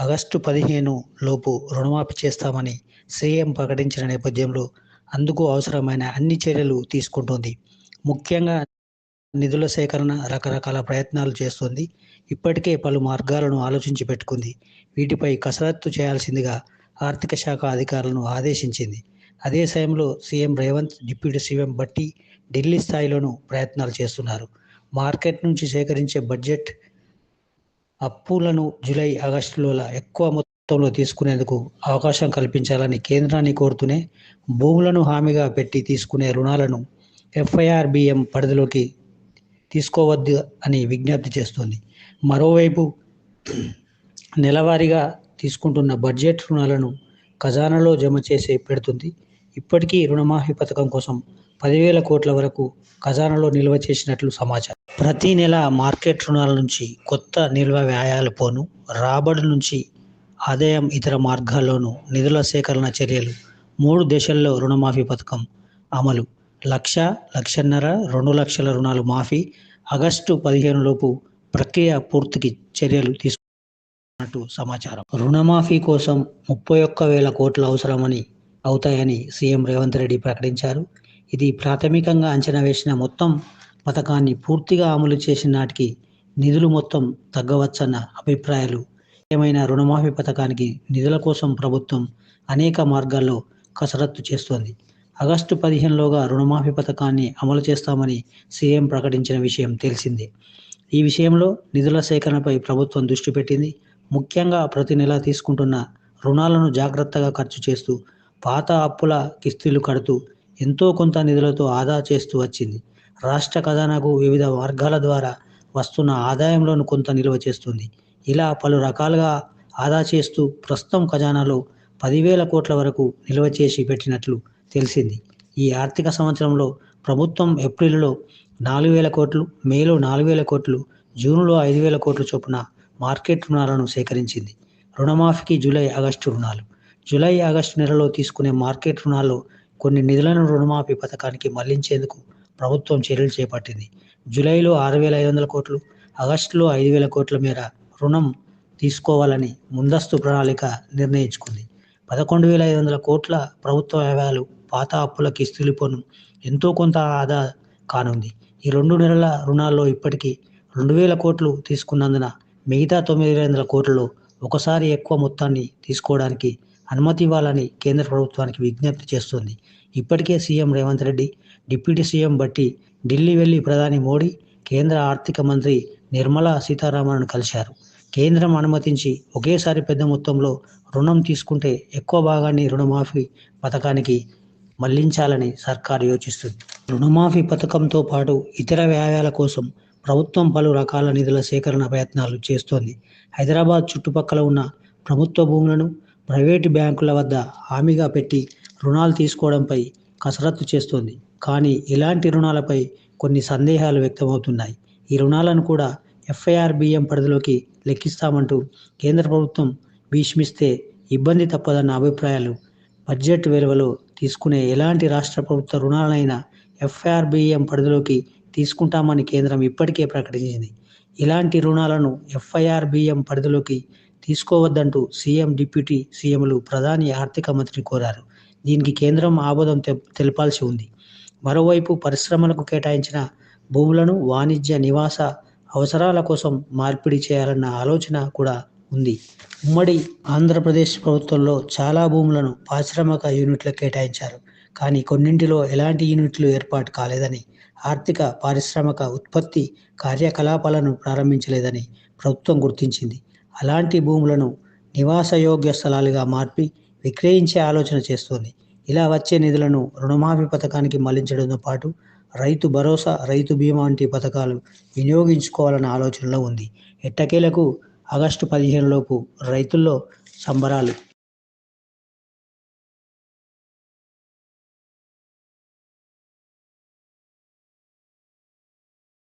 August పదిహేను లోపు రుణమాఫీ చేస్తామని సీఎం ప్రకటించిన నేపథ్యంలో అందుకు అవసరమైన అన్ని చర్యలు తీసుకుంటోంది. ముఖ్యంగా నిధుల సేకరణ రకరకాల ప్రయత్నాలు చేస్తోంది. ఇప్పటికే పలు మార్గాలను ఆలోచించి పెట్టుకుంది. వీటిపై కసరత్తు చేయాల్సిందిగా ఆర్థిక శాఖ అధికారులను ఆదేశించింది. అదే సమయంలో CM Revanth deputy CM Bhatti Delhi స్థాయిలోనూ ప్రయత్నాలు చేస్తున్నారు. మార్కెట్ నుంచి సేకరించే బడ్జెట్ అప్పులను జూలై ఆగస్టులో ఎక్కువ మొత్తంలో తీసుకునేందుకు అవకాశం కల్పించాలని కేంద్రాన్ని కోరుతూనే భూములను హామీగా పెట్టి తీసుకునే రుణాలను ఎఫ్ఐఆర్బిఎం పరిధిలోకి తీసుకోవద్దు అని విజ్ఞప్తి చేస్తుంది. మరోవైపు నెలవారీగా తీసుకుంటున్న బడ్జెట్ రుణాలను ఖజానాలో జమ చేసి పెడుతుంది. ఇప్పటికీ రుణమాఫీ పథకం కోసం పదివేల కోట్ల వరకు ఖజానాలో నిల్వ చేసినట్లు సమాచారం. ప్రతి నెల మార్కెట్ రుణాల నుంచి కొత్త నిల్వ వ్యాయాలు పోను. రాబడి నుంచి ఆదాయం ఇతర మార్గాల్లోనూ నిధుల సేకరణ చర్యలు. మూడు దశల్లో రుణమాఫీ పథకం అమలు. లక్ష లక్షన్నర రెండు లక్షల రుణాలు మాఫీ. ఆగస్టు పదిహేను లోపు ప్రక్రియ పూర్తికి చర్యలు తీసుకున్నట్టు సమాచారం. రుణమాఫీ కోసం ముప్పై ఒక్క వేల కోట్లు అవసరమని అవుతాయని సీఎం రేవంత్ రెడ్డి ప్రకటించారు. ఇది ప్రాథమికంగా అంచనా వేసిన మొత్తం పథకాన్ని పూర్తిగా అమలు చేసిన నాటికి నిధులు మొత్తం తగ్గవచ్చన్న అభిప్రాయాలు. ఏమైనా రుణమాఫీ పథకానికి నిధుల కోసం ప్రభుత్వం అనేక మార్గాల్లో కసరత్తు చేస్తోంది. ఆగస్టు పదిహేనులోగా రుణమాఫీ పథకాన్ని అమలు చేస్తామని సీఎం ప్రకటించిన విషయం తెలిసిందే. ఈ విషయంలో నిధుల సేకరణపై ప్రభుత్వం దృష్టి పెట్టింది. ముఖ్యంగా ప్రతి నెల తీసుకుంటున్న రుణాలను జాగ్రత్తగా ఖర్చు చేస్తూ పాత అప్పుల కిస్తీలు కడుతూ ఎంతో కొంత నిధులతో ఆదా చేస్తూ వచ్చింది. రాష్ట్ర ఖజానాకు వివిధ మార్గాల ద్వారా వస్తున్న ఆదాయంలోను కొంత నిల్వ చేస్తుంది. ఇలా పలు రకాలుగా ఆదా చేస్తూ ప్రస్తుతం ఖజానాలో పదివేల కోట్ల వరకు నిల్వ చేసి పెట్టినట్లు తెలిసింది. ఈ ఆర్థిక సంవత్సరంలో ప్రభుత్వం ఏప్రిల్లో నాలుగు వేల కోట్లు మేలో నాలుగు వేల కోట్లు జూన్లో ఐదు వేల కోట్ల చొప్పున మార్కెట్ రుణాలను సేకరించింది. రుణమాఫీకి జూలై ఆగస్టు రుణాలు. జూలై ఆగస్టు నెలలో తీసుకునే మార్కెట్ రుణాల్లో కొన్ని నిధులను రుణమాఫీ పథకానికి మళ్ళించేందుకు ప్రభుత్వం చర్యలు చేపట్టింది. జూలైలో ఆరు వేల ఐదు వందల కోట్లు ఆగస్టులో ఐదు వేల కోట్ల మేర రుణం తీసుకోవాలని ముందస్తు ప్రణాళిక నిర్ణయించుకుంది. పదకొండు వేల ఐదు వందల కోట్ల ప్రభుత్వ వ్యయాలు పాత అప్పుల కిస్తులు పను ఎంతో కొంత ఆదా కానుంది. ఈ రెండు నెలల రుణాల్లో ఇప్పటికీ రెండు వేల కోట్లు తీసుకున్నందున మిగతా తొమ్మిది వందల కోట్లలో ఒకసారి ఎక్కువ మొత్తాన్ని తీసుకోవడానికి అనుమతి ఇవ్వాలని కేంద్ర ప్రభుత్వానికి విజ్ఞప్తి చేస్తోంది. ఇప్పటికే CM Revanth Reddy deputy CM Bhatti Delhi వెళ్ళి ప్రధాని మోడీ కేంద్ర ఆర్థిక మంత్రి నిర్మలా సీతారామన్ను కలిశారు. కేంద్రం అనుమతించి ఒకేసారి పెద్ద మొత్తంలో రుణం తీసుకుంటే ఎక్కువ భాగాన్ని రుణమాఫీ పథకానికి మళ్ళించాలని సర్కారు యోచిస్తుంది. రుణమాఫీ పథకంతో పాటు ఇతర వ్యాయాల కోసం ప్రభుత్వం పలు రకాల నిధుల సేకరణ ప్రయత్నాలు చేస్తోంది. హైదరాబాద్ చుట్టుపక్కల ఉన్న ప్రభుత్వ భూములను ప్రైవేటు బ్యాంకుల వద్ద హామీగా పెట్టి రుణాలు తీసుకోవడంపై కసరత్తు చేస్తోంది. కానీ ఇలాంటి రుణాలపై కొన్ని సందేహాలు వ్యక్తమవుతున్నాయి. ఈ రుణాలను కూడా ఎఫ్ఐఆర్బిఎం పరిధిలోకి లెక్కిస్తామంటూ కేంద్ర ప్రభుత్వం భీష్మిస్తే ఇబ్బంది తప్పదన్న అభిప్రాయాలు బడ్జెట్ విలువలో తీసుకునే ఎలాంటి రాష్ట్ర ప్రభుత్వ రుణాలైనా ఎఫ్ఐఆర్బిఎం పరిధిలోకి తీసుకుంటామని కేంద్రం ఇప్పటికే ప్రకటించింది. ఇలాంటి రుణాలను ఎఫ్ఐఆర్బిఎం పరిధిలోకి తీసుకోవద్దంటూ సీఎం డిప్యూటీ సీఎంలు ప్రధాని ఆర్థిక మంత్రిని కోరారు. దీనికి కేంద్రం ఆమోదం తెలపాల్సి ఉంది. మరోవైపు పరిశ్రమలకు కేటాయించిన భూములను వాణిజ్య నివాస అవసరాల కోసం మార్పిడి చేయాలన్న ఆలోచన కూడా ఉంది. ఉమ్మడి ఆంధ్రప్రదేశ్ ప్రభుత్వంలో చాలా భూములను పారిశ్రామిక యూనిట్లకు కేటాయించారు. కానీ కొన్నింటిలో ఎలాంటి యూనిట్లు ఏర్పాటు కాలేదని ఆర్థిక పారిశ్రామిక ఉత్పత్తి కార్యకలాపాలను ప్రారంభించలేదని ప్రభుత్వం గుర్తించింది. అలాంటి భూములను నివాసయోగ్య స్థలాలుగా మార్పి విక్రయించే ఆలోచన చేస్తోంది. ఇలా వచ్చే నిధులను రుణమాఫీ పథకానికి మళ్ళించడంతో పాటు రైతు భరోసా రైతు బీమా వంటి పథకాలు వినియోగించుకోవాలన్న ఆలోచనలో ఉంది. ఎట్టకేలకు ఆగస్టు పదిహేనులోపు రైతుల్లో సంబరాలు